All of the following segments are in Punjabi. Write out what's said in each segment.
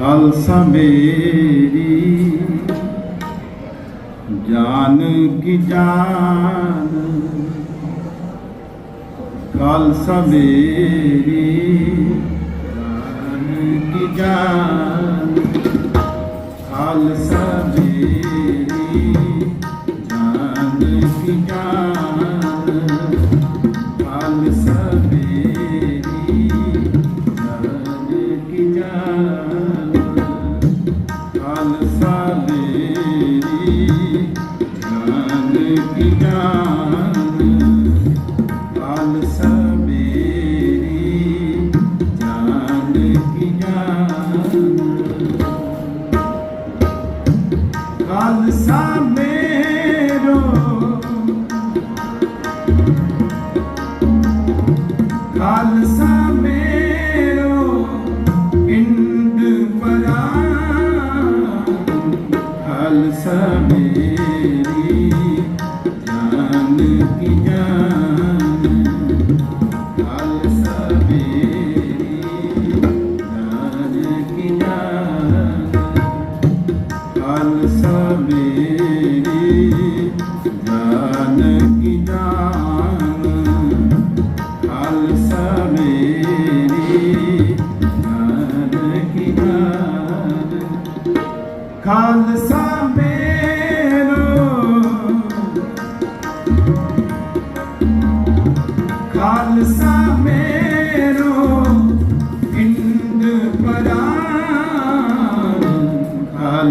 ਖਾਲਸਾ ਮੇਰੀ। ਜਾਨ ਕੀ ਜਾਨ? ਖਾਲਸਾ ਮੇਰੀ। ਜਾਨ ਕੀ ਜਾਨ? ਖਾਲਸਾ ਮੇਰੀ। ਜਾਨ ਕੀ ਜਾਨ? जल समेरी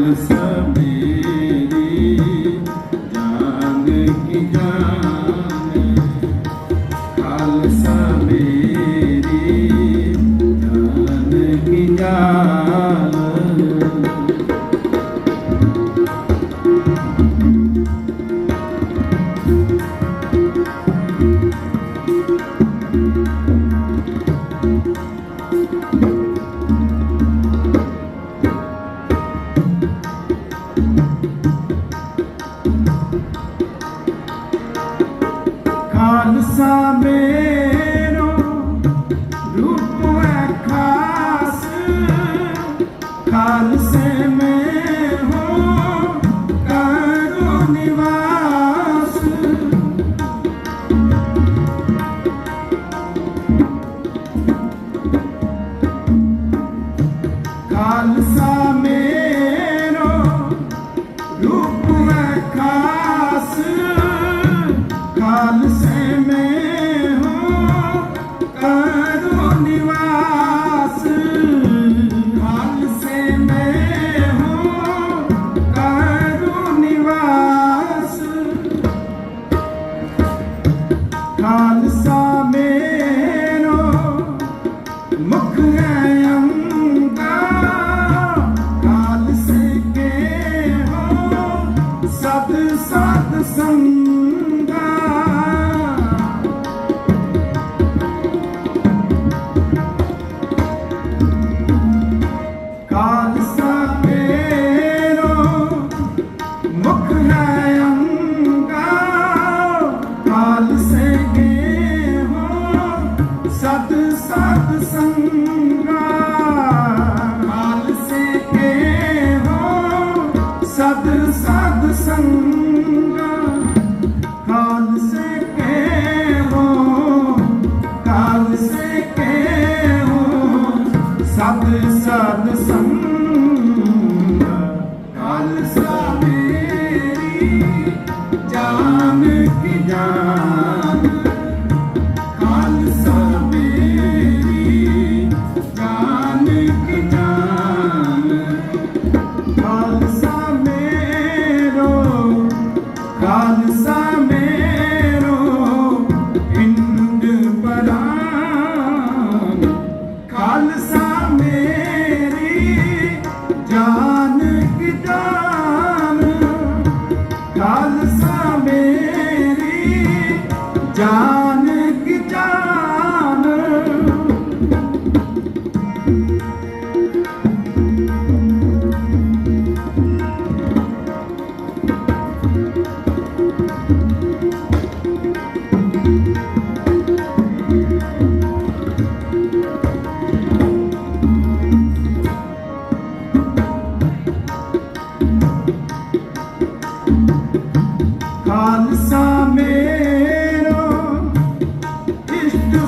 missão. Al-Sameh ਸਤ ਸੰਗਾ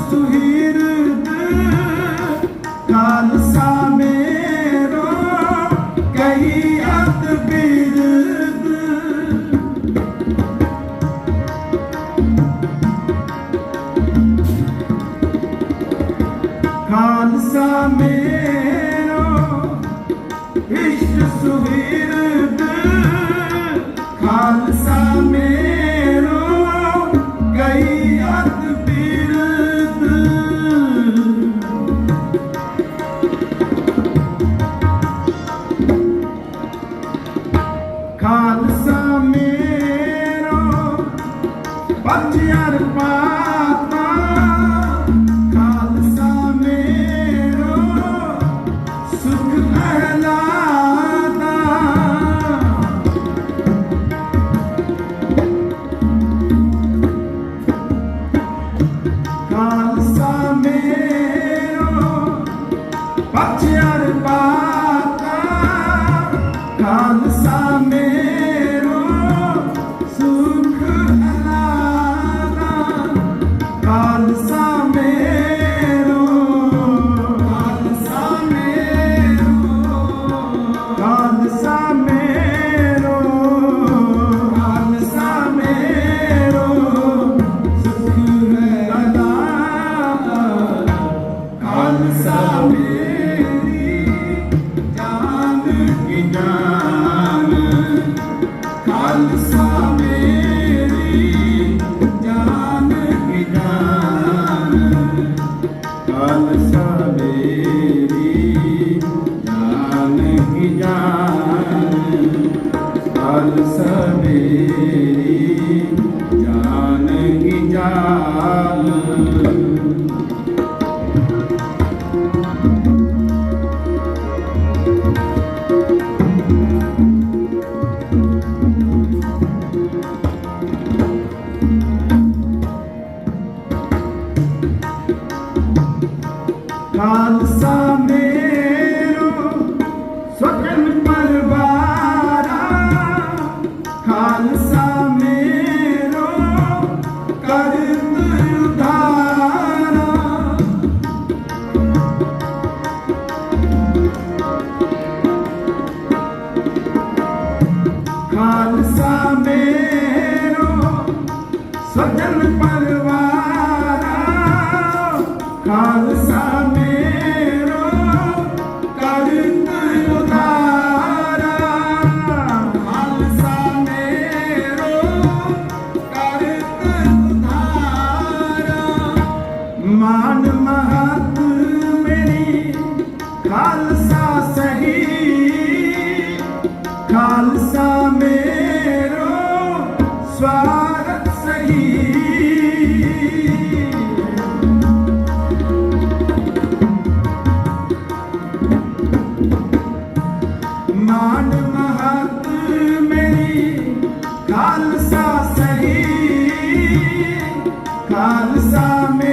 ਸੁਹੀਰ ਕਾਲਸਾ ਮੇਰੋ ਕਹੀ ਅਤ ਬਿਰਦ। ਕਾਲਸਾ ਮੇਰੋ ਇਸ਼ਟ ਸੁਹੀਰ ਕਾਲਸਾ ਪੱਥਿਆਰ ਪਾਤਾ ਖਾਲਸਾ ਮੇਰੋ ਸੁਖ ਅਹਲਾਤਾ ਖਾਲਸਾ ਮੇਰੋ ਪੱਥਿਆਰ ਖਾਲਸਾ ਮੇਰੀ ਖਾਲਸਾ ਮੇਰੋ ਕਰਤ ਖਾਲਸਾ ਮੇਰੋ